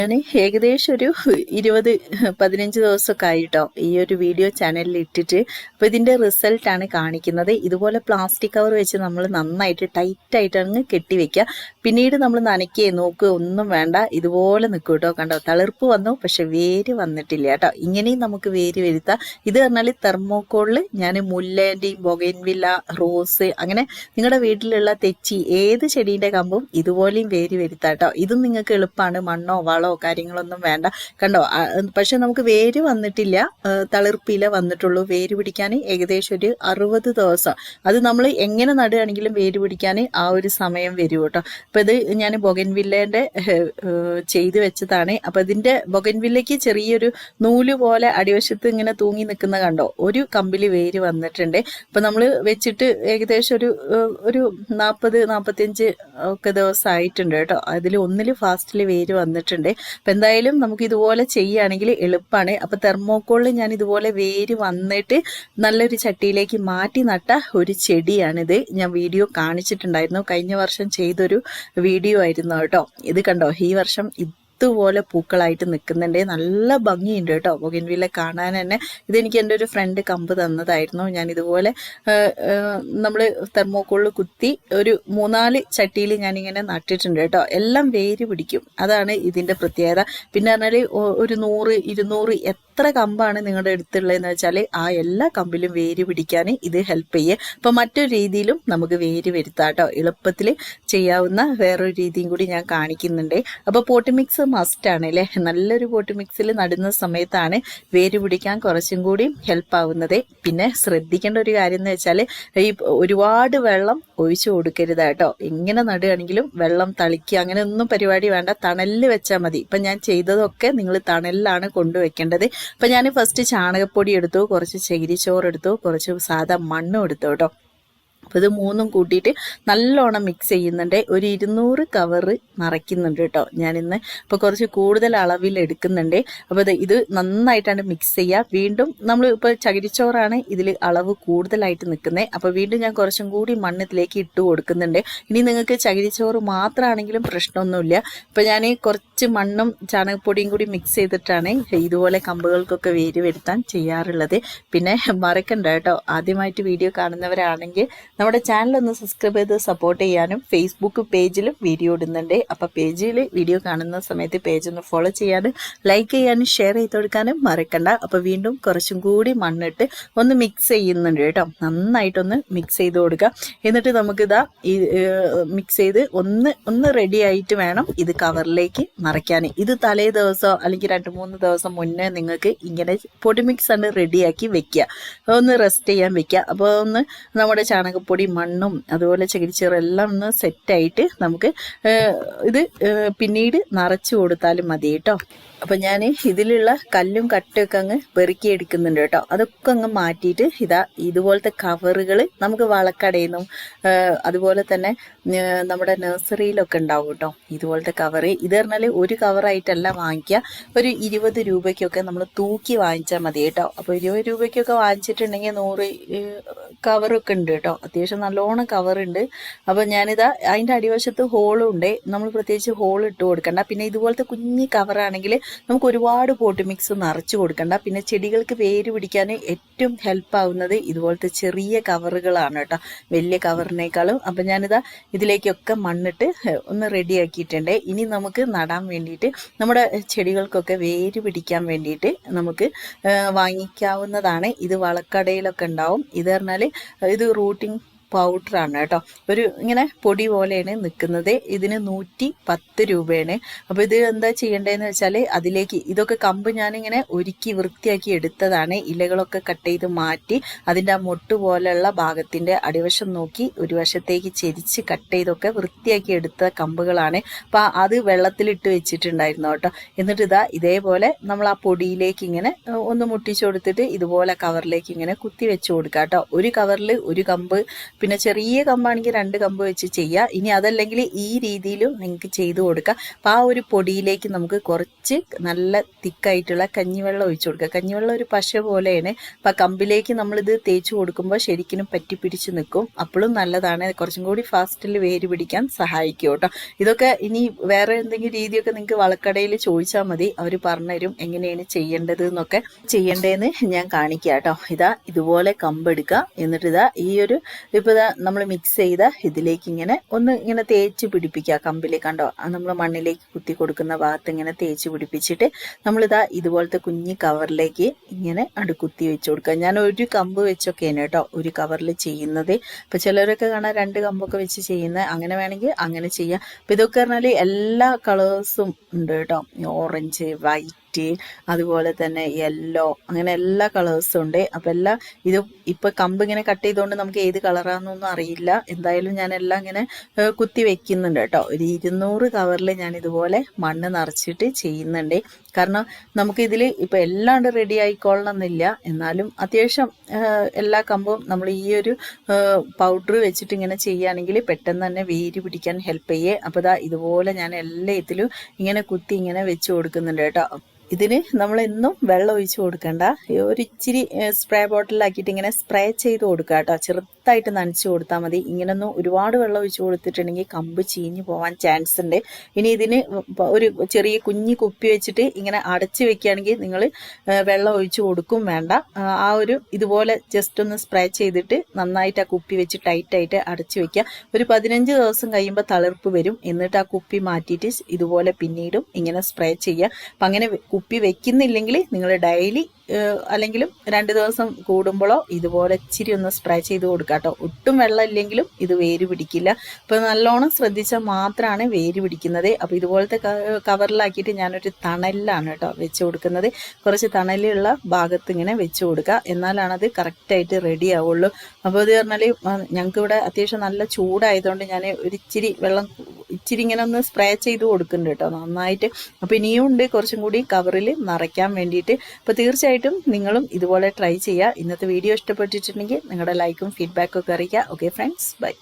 ഞാൻ ഏകദേശം ഒരു ഇരുപത് പതിനഞ്ച് ദിവസമൊക്കെ ആയിട്ടോ ഈ ഒരു വീഡിയോ ചാനലിൽ ഇട്ടിട്ട്. അപ്പോൾ ഇതിന്റെ റിസൾട്ടാണ് കാണിക്കുന്നത്. ഇതുപോലെ പ്ലാസ്റ്റിക് കവർ വെച്ച് നമ്മൾ നന്നായിട്ട് ടൈറ്റ് ആയിട്ട് അങ്ങ് കെട്ടിവെക്കുക പിന്നീട് നമ്മൾ നനയ്ക്കുകയെ നോക്കുക ഒന്നും വേണ്ട. ഇതുപോലെ നിൽക്കും കേട്ടോ. കണ്ടോ? തളിർപ്പ് വന്നു പക്ഷെ വേര് വന്നിട്ടില്ല കേട്ടോ. ഇങ്ങനെയും നമുക്ക് വേര് വരുത്താം. ഇത് പറഞ്ഞാൽ തെർമോക്കോളിൽ ഞാൻ മുല്ലേന്റെയും ബൊഗൈൻവില്ല റോസ് അങ്ങനെ നിങ്ങളുടെ വീട്ടിലുള്ള തെച്ചി ഏത് ചെടീന്റെ കമ്പും ഇതുപോലെയും വേര് വരുത്താം കേട്ടോ. ഇതും നിങ്ങൾക്ക് എളുപ്പമാണ്. മണ്ണോ വളോ കാര്യങ്ങളൊന്നും വേണ്ട. കണ്ടോ പക്ഷെ നമുക്ക് വേര് വന്നിട്ടില്ല. തളിർപ്പില വന്നിട്ടുള്ളൂ. വേര് പിടിക്കാൻ ഏകദേശം ഒരു അറുപത് ദിവസം. അത് നമ്മൾ എങ്ങനെ നടുകയാണെങ്കിലും വേര് പിടിക്കാൻ ആ ഒരു സമയം വരും കേട്ടോ. അപ്പൊ ഇത് ഞാൻ ബൊഗൻവില്ലേന്റെ ചെയ്തു വെച്ചതാണ്. അപ്പൊ ഇതിന്റെ ബൊഗൻവില്ലയ്ക്ക് ചെറിയൊരു നൂൽ പോലെ അടിവശത്ത് ഇങ്ങനെ തൂങ്ങി നിൽക്കുന്ന കണ്ടോ ഒരു കമ്പിൽ വേര് വന്നിട്ടുണ്ട്. അപ്പൊ നമ്മൾ വെച്ചിട്ട് ഏകദേശം ഒരു ഒരു നാൽപ്പത് നാൽപ്പത്തിയഞ്ച് ഒക്കെ ദിവസം ആയിട്ടുണ്ട് കേട്ടോ. അതിൽ ഒന്നിൽ ഫാസ്റ്റിൽ വേര് വന്നിട്ടുണ്ട്. അപ്പൊ എന്തായാലും നമുക്ക് ഇതുപോലെ ചെയ്യുകയാണെങ്കിൽ എളുപ്പമാണ് അപ്പോൾ തെർമോക്കോളിൽ ഞാൻ ഇതുപോലെ വേര് വന്നിട്ട് നല്ലൊരു ചട്ടിയിലേക്ക് മാറ്റി നട്ട ഒരു ചെടിയാണിത്. ഞാൻ വീഡിയോ കാണിച്ചിട്ടുണ്ടായിരുന്നു. കഴിഞ്ഞ വർഷം ചെയ്തൊരു വീഡിയോ ആയിരുന്നു കേട്ടോ. ഇത് കണ്ടോ? ഈ വർഷം ഇതുപോലെ പൂക്കളായിട്ട് നിൽക്കുന്നുണ്ട്. നല്ല ഭംഗിയുണ്ട് കേട്ടോ. ബൊഗൻവില്ല കാണാൻ തന്നെ. ഇതെനിക്ക് എന്റെ ഒരു ഫ്രണ്ട് കമ്പ് തന്നതായിരുന്നു. ഞാൻ ഇതുപോലെ നമ്മൾ തെർമോക്കോളിൽ കുത്തി ഒരു മൂന്നാൽ ചട്ടിയിൽ ഞാനിങ്ങനെ നട്ടിട്ടുണ്ട് കേട്ടോ. എല്ലാം വേര് പിടിക്കും. അതാണ് ഇതിന്റെ പ്രത്യേകത. പിന്നെ പറഞ്ഞാൽ ഒരു നൂറ് ഇരുന്നൂറ് എത്ര കമ്പാണ് നിങ്ങളുടെ അടുത്തുള്ളതെന്ന് വെച്ചാൽ ആ എല്ലാ കമ്പിലും വേര് പിടിക്കാൻ ഇത് ഹെൽപ്പ് ചെയ്യുക അപ്പം മറ്റൊരു രീതിയിലും നമുക്ക് വേര് വരുത്താം കേട്ടോ എളുപ്പത്തിൽ ചെയ്യാവുന്ന വേറൊരു രീതിയും കൂടി ഞാൻ കാണിക്കുന്നുണ്ട്. അപ്പോൾ പോട്ട് മിക്സ് ആണ് അല്ലേ നല്ലൊരു പോട്ട് മിക്സിൽ നടുന്ന സമയത്താണ് വേര് പിടിക്കാൻ കുറച്ചും കൂടി ഹെൽപ്പ് ആവുന്നത്. പിന്നെ ശ്രദ്ധിക്കേണ്ട ഒരു കാര്യം എന്ന് വെച്ചാൽ ഈ ഒരുപാട് വെള്ളം ഒഴിച്ചു കൊടുക്കരുത് കേട്ടോ. എങ്ങനെ നടുകയാണെങ്കിലും വെള്ളം തളിക്കുക അങ്ങനെ ഒന്നും പരിപാടി വേണ്ട. തണലിൽ വെച്ചാൽ മതി. ഇപ്പം ഞാൻ ചെയ്തതൊക്കെ നിങ്ങൾ തണലിലാണ് കൊണ്ടുവയ്ക്കേണ്ടത്. അപ്പം ഞാൻ ഫസ്റ്റ് ചാണകപ്പൊടി എടുത്തു കുറച്ച് ചകിരിച്ചോറ് എടുത്തു കുറച്ച് സാധാ മണ്ണും എടുത്തു കേട്ടോ. അപ്പോൾ ഇത് മൂന്നും കൂട്ടിയിട്ട് നല്ലോണം മിക്സ് ചെയ്യുന്നുണ്ട്. ഒരു ഇരുന്നൂറ് കവറ് നിറയ്ക്കുന്നുണ്ട് കേട്ടോ ഞാനിന്ന്. ഇപ്പോൾ കുറച്ച് കൂടുതൽ അളവിൽ എടുക്കുന്നുണ്ട്. അപ്പോൾ ഇത് നന്നായിട്ടാണ് മിക്സ് ചെയ്യുക വീണ്ടും നമ്മൾ ഇപ്പോൾ ചകിരിച്ചോറാണ് ഇതിൽ അളവ് കൂടുതലായിട്ട് നിൽക്കുന്നത് അപ്പോൾ വീണ്ടും ഞാൻ കുറച്ചും കൂടി മണ്ണിലേക്ക് ഇട്ട് കൊടുക്കുന്നുണ്ട്. ഇനി നിങ്ങൾക്ക് ചകിരിച്ചോറ് മാത്രമാണെങ്കിലും പ്രശ്നമൊന്നുമില്ല. ഇപ്പോൾ ഞാൻ കുറച്ച് മണ്ണും ചാണകപ്പൊടിയും കൂടി മിക്സ് ചെയ്തിട്ടാണ് ഇതുപോലെ കമ്പുകൾക്കൊക്കെ വേര് വരുത്താൻ ചെയ്യാറുള്ളത്. പിന്നെ മറക്കണ്ട കേട്ടോ. ആദ്യമായിട്ട് വീഡിയോ കാണുന്നവരാണെങ്കിൽ നമ്മുടെ ചാനൽ ഒന്ന് സബ്സ്ക്രൈബ് ചെയ്ത് സപ്പോർട്ട് ചെയ്യാനും ഫേസ്ബുക്ക് പേജിലും വീഡിയോ ഇടുന്നുണ്ട്. അപ്പോൾ പേജിൽ വീഡിയോ കാണുന്ന സമയത്ത് പേജ് ഒന്ന് ഫോളോ ചെയ്യാനും ലൈക്ക് ചെയ്യാനും ഷെയർ ചെയ്ത് കൊടുക്കാനും മറക്കണ്ട. അപ്പോൾ വീണ്ടും കുറച്ചും കൂടി മണ്ണിട്ട് ഒന്ന് മിക്സ് ചെയ്യുന്നുണ്ട് കേട്ടോ. നന്നായിട്ടൊന്ന് മിക്സ് ചെയ്ത് കൊടുക്കുക. എന്നിട്ട് നമുക്കിതാ ഈ മിക്സ് ചെയ്ത് ഒന്ന് ഒന്ന് റെഡി ആയിട്ട് വേണം ഇത് കവറിലേക്ക് മറയ്ക്കാൻ ഇത് തലേ ദിവസം അല്ലെങ്കിൽ രണ്ട് മൂന്ന് ദിവസം മുന്നേ നിങ്ങൾക്ക് ഇങ്ങനെ പൊടി മിക്സ് ആണ് റെഡിയാക്കി വെക്കുക. ഒന്ന് റെസ്റ്റ് ചെയ്യാൻ വെക്കുക. അപ്പോൾ ഒന്ന് നമ്മുടെ ചാണകപ്പൊടി മണ്ണും അതുപോലെ ചകിരിച്ചോറും എല്ലാം ഒന്ന് സെറ്റായിട്ട് നമുക്ക് ഇത് പിന്നീട് നിറച്ചു കൊടുത്താലും മതി കേട്ടോ. അപ്പം ഞാൻ ഇതിലുള്ള കല്ലും കട്ടയൊക്കെ അങ്ങ് പെറുക്കി എടുക്കുന്നുണ്ട് കേട്ടോ. അതൊക്കെ അങ്ങ് മാറ്റിയിട്ട് ഇതാ ഇതുപോലത്തെ കവറുകൾ നമുക്ക് വളക്കടയിൽ നിന്നും അതുപോലെ തന്നെ നമ്മുടെ നഴ്സറിയിലൊക്കെ ഉണ്ടാവും കേട്ടോ. ഇതുപോലത്തെ കവറ്. ഇത് പറഞ്ഞാൽ ഒരു കവറായിട്ടല്ല വാങ്ങിക്കുക. ഒരു ഇരുപത് രൂപയ്ക്കൊക്കെ നമ്മൾ തൂക്കി വാങ്ങിച്ചാൽ മതി കേട്ടോ. അപ്പോൾ ഇരുപത് രൂപയ്ക്കൊക്കെ വാങ്ങിച്ചിട്ടുണ്ടെങ്കിൽ നൂറ് കവറൊക്കെ ഉണ്ട് കേട്ടോ. അത്യാവശ്യം നല്ലോണം കവറുണ്ട് അപ്പോൾ ഞാനിതാ അതിന്റെ അടിവശത്ത് ഹോളും ഉണ്ട് നമ്മൾ പ്രത്യേകിച്ച് ഹോൾ ഇട്ട് കൊടുക്കണ്ട. പിന്നെ ഇതുപോലത്തെ കുഞ്ഞി കവറാണെങ്കിൽ നമുക്ക് ഒരുപാട് പോട്ട് മിക്സ് നിറച്ച് കൊടുക്കണ്ട. പിന്നെ ചെടികൾക്ക് വേര് പിടിക്കാൻ ഏറ്റവും ഹെൽപ്പ് ആവുന്നത് ഇതുപോലത്തെ ചെറിയ കവറുകളാണ് കേട്ടോ. വലിയ കവറിനേക്കാളും അപ്പം ഞാനിതാ ഇതിലേക്കൊക്കെ മണ്ണിട്ട് ഒന്ന് റെഡിയാക്കിയിട്ടുണ്ട് ഇനി നമുക്ക് നടാൻ വേണ്ടിയിട്ട് നമ്മുടെ ചെടികൾക്കൊക്കെ വേര് പിടിക്കാൻ വേണ്ടിയിട്ട് നമുക്ക് വാങ്ങിക്കാവുന്നതാണ്. ഇത് വളക്കടയിലൊക്കെ ഉണ്ടാവും. ഇത് പറഞ്ഞാൽ ഇത് റൂട്ടിംഗ് പൗഡറാണ് കേട്ടോ. ഒരു ഇങ്ങനെ പൊടി പോലെയാണ് നിൽക്കുന്നത്. ഇതിന് നൂറ്റി പത്ത് രൂപയാണ്. അപ്പോൾ ഇത് എന്താ ചെയ്യേണ്ടതെന്ന് വെച്ചാൽ അതിലേക്ക് ഇതൊക്കെ കമ്പ് ഞാനിങ്ങനെ ഒരുക്കി വൃത്തിയാക്കി എടുത്തതാണ്. ഇലകളൊക്കെ കട്ട് ചെയ്ത് മാറ്റി അതിന്റെ ആ മൊട്ട് പോലെയുള്ള ഭാഗത്തിന്റെ അടിവശം നോക്കി ഒരു വശത്തേക്ക് ചെരിച്ച് കട്ട് ചെയ്തൊക്കെ വൃത്തിയാക്കി എടുത്ത കമ്പുകളാണ്. അപ്പോൾ അത് വെള്ളത്തിലിട്ട് വെച്ചിട്ടുണ്ടായിരുന്നു കേട്ടോ. എന്നിട്ട് ഇതാ ഇതേപോലെ നമ്മൾ ആ പൊടിയിലേക്ക് ഇങ്ങനെ ഒന്ന് മുട്ടിച്ചു കൊടുത്തിട്ട് ഇതുപോലെ കവറിലേക്ക് ഇങ്ങനെ കുത്തി വെച്ച് കൊടുക്കാം കേട്ടോ. ഒരു കവറിൽ ഒരു കമ്പ് പിന്നെ ചെറിയ കമ്പാണെങ്കിൽ രണ്ട് കമ്പ് വെച്ച് ചെയ്യുക ഇനി അതല്ലെങ്കിൽ ഈ രീതിയിലും നിങ്ങൾക്ക് ചെയ്തു കൊടുക്കാം. അപ്പം ആ ഒരു പൊടിയിലേക്ക് നമുക്ക് കുറച്ച് നല്ല തിക്കായിട്ടുള്ള കഞ്ഞിവെള്ളം ഒഴിച്ചു കൊടുക്കുക കഞ്ഞിവെള്ളം ഒരു പശ പോലെയാണ്. അപ്പം കമ്പിലേക്ക് നമ്മളിത് തേച്ച് കൊടുക്കുമ്പോൾ ശരിക്കും പറ്റി പിടിച്ച് നിൽക്കും അപ്പോഴും നല്ലതാണ്. കുറച്ചും കൂടി ഫാസ്റ്റിൽ വേര് പിടിക്കാൻ സഹായിക്കും കേട്ടോ. ഇതൊക്കെ ഇനി വേറെ എന്തെങ്കിലും രീതിയൊക്കെ നിങ്ങൾക്ക് വളക്കടയിൽ ചോദിച്ചാൽ മതി. അവർ പറഞ്ഞുതരും എങ്ങനെയാണ് ചെയ്യേണ്ടത് എന്നൊക്കെ. ചെയ്യേണ്ടതെന്ന് ഞാൻ കാണിക്കാം കേട്ടോ. ഇതാ ഇതുപോലെ കമ്പെടുക്കുക എന്നിട്ട് ഇതാ ഈ ഒരു ഇപ്പൊ ഇതാ നമ്മൾ മിക്സ് ചെയ്ത ഇതിലേക്ക് ഇങ്ങനെ ഒന്ന് ഇങ്ങനെ തേച്ച് പിടിപ്പിക്കുക. കമ്പിൽ കണ്ടോ? നമ്മൾ മണ്ണിലേക്ക് കുത്തി കൊടുക്കുന്ന ഭാഗത്ത് ഇങ്ങനെ തേച്ച് പിടിപ്പിച്ചിട്ട് നമ്മളിതാ ഇതുപോലത്തെ കുഞ്ഞി കവറിലേക്ക് ഇങ്ങനെ അട് കുത്തി വെച്ച് കൊടുക്കുക. ഞാൻ ഒരു കമ്പ് വെച്ചൊക്കെയാണ് കേട്ടോ ഒരു കവറിൽ ചെയ്യുന്നത്. ഇപ്പം ചിലരൊക്കെ കാണാൻ രണ്ട് കമ്പൊക്കെ വെച്ച് ചെയ്യുന്നത് അങ്ങനെ വേണമെങ്കിൽ അങ്ങനെ ചെയ്യാം. അപ്പോൾ ഇതൊക്കെ പറഞ്ഞാൽ എല്ലാ കളേഴ്സും ഉണ്ട് കേട്ടോ. ഓറഞ്ച് വൈറ്റ് അതുപോലെ തന്നെ യെല്ലോ അങ്ങനെ എല്ലാ കളേഴ്സും ഉണ്ട്. അപ്പം എല്ലാം ഇത് ഇപ്പം കമ്പ് ഇങ്ങനെ കട്ട് ചെയ്തുകൊണ്ട് നമുക്ക് ഏത് കളറാണെന്നൊന്നും അറിയില്ല. എന്തായാലും ഞാൻ എല്ലാം ഇങ്ങനെ കുത്തി വെക്കുന്നുണ്ട് കേട്ടോ. ഒരു ഇരുന്നൂറ് കവറിൽ ഞാൻ ഇതുപോലെ മണ്ണ് നിറച്ചിട്ട് ചെയ്യുന്നുണ്ട്. കാരണം നമുക്കിതിൽ ഇപ്പോൾ ഇപ്പം എല്ലാം റെഡി ആയിക്കൊള്ളണം എന്നില്ല എന്നാലും അത്യാവശ്യം എല്ലാ കമ്പും നമ്മൾ ഈ ഒരു പൗഡർ വെച്ചിട്ട് ഇങ്ങനെ ചെയ്യുകയാണെങ്കിൽ പെട്ടെന്ന് തന്നെ വേര് പിടിക്കാൻ ഹെൽപ്പ് ചെയ്യേ. അപ്പോൾ ഇതാ ഇതുപോലെ ഞാൻ എല്ലാത്തിലും ഇങ്ങനെ കുത്തി ഇങ്ങനെ വെച്ച് കൊടുക്കുന്നുണ്ട് കേട്ടോ. ഇതിന് നമ്മൾ എന്നും വെള്ളം ഒഴിച്ച് കൊടുക്കണ്ട. ഒരു ഇച്ചിരി സ്പ്രേ ബോട്ടിലാക്കിയിട്ട് ഇങ്ങനെ സ്പ്രേ ചെയ്ത് കൊടുക്കുക കേട്ടോ. ചെറുതായിട്ട് നനച്ച് കൊടുത്താൽ മതി. ഇങ്ങനൊന്നും ഒരുപാട് വെള്ളം ഒഴിച്ച് കൊടുത്തിട്ടുണ്ടെങ്കിൽ കമ്പ് ചീഞ്ഞു പോകാൻ ചാൻസ് ഉണ്ട്. ഇനി ഇതിന് ഒരു ചെറിയ കുഞ്ഞി കുപ്പി വെച്ചിട്ട് ഇങ്ങനെ അടച്ചു വെക്കുകയാണെങ്കിൽ നിങ്ങൾ വെള്ളം ഒഴിച്ചു കൊടുക്കും വേണ്ട. ആ, ഒരു ഇതുപോലെ ജസ്റ്റ് ഒന്ന് സ്പ്രേ ചെയ്തിട്ട് നന്നായിട്ട് ആ കുപ്പി വെച്ച് ടൈറ്റായിട്ട് അടച്ചു വെക്കുക. ഒരു പതിനഞ്ച് ദിവസം കഴിയുമ്പോൾ തളിർപ്പ് വരും. എന്നിട്ട് ആ കുപ്പി മാറ്റിയിട്ട് ഇതുപോലെ പിന്നീടും ഇങ്ങനെ സ്പ്രേ ചെയ്യുക. അപ്പം അങ്ങനെ കുപ്പി വെക്കുന്നില്ലെങ്കിൽ നിങ്ങൾ ഡെയിലി അല്ലെങ്കിലും രണ്ട് ദിവസം കൂടുമ്പോഴോ ഇതുപോലെ ഇച്ചിരി ഒന്ന് സ്പ്രേ ചെയ്ത് കൊടുക്കുക കേട്ടോ ഒട്ടും വെള്ളം ഇല്ലെങ്കിലും ഇത് വേര് പിടിക്കില്ല. അപ്പോൾ നല്ലോണം ശ്രദ്ധിച്ചാൽ മാത്രമാണ് വേര് പിടിക്കുന്നത്. അപ്പോൾ ഇതുപോലത്തെ കവറിലാക്കിയിട്ട് ഞാനൊരു തണലിലാണ് കേട്ടോ വെച്ച് കൊടുക്കുന്നത്. കുറച്ച് തണലുള്ള ഭാഗത്ത് ഇങ്ങനെ വെച്ച് കൊടുക്കുക. എന്നാലാണത് കറക്റ്റായിട്ട് റെഡി ആവുള്ളൂ. അപ്പോൾ ഇത് പറഞ്ഞാൽ ഞങ്ങൾക്ക് ഇവിടെ അത്യാവശ്യം നല്ല ചൂടായതുകൊണ്ട് ഞാൻ ഒരിച്ചിരി വെള്ളം ഇച്ചിരി ഇങ്ങനെ ഒന്ന് സ്പ്രേ ചെയ്ത് കൊടുക്കുന്നുണ്ട് കേട്ടോ നന്നായിട്ട്. അപ്പോൾ ഇനിയും ഉണ്ട് കുറച്ചും കൂടി കവറിൽ നിറയ്ക്കാൻ വേണ്ടിയിട്ട്. അപ്പോൾ തീർച്ചയായിട്ടും നിങ്ങളും ഇതുപോലെ ട്രൈ ചെയ്യുക. ഇന്നത്തെ വീഡിയോ ഇഷ്ടപ്പെട്ടിട്ടുണ്ടെങ്കിൽ നിങ്ങളുടെ ലൈക്കും ഫീഡ്ബാക്കും ഒക്കെ അറിയിക്കുക. Okay friends bye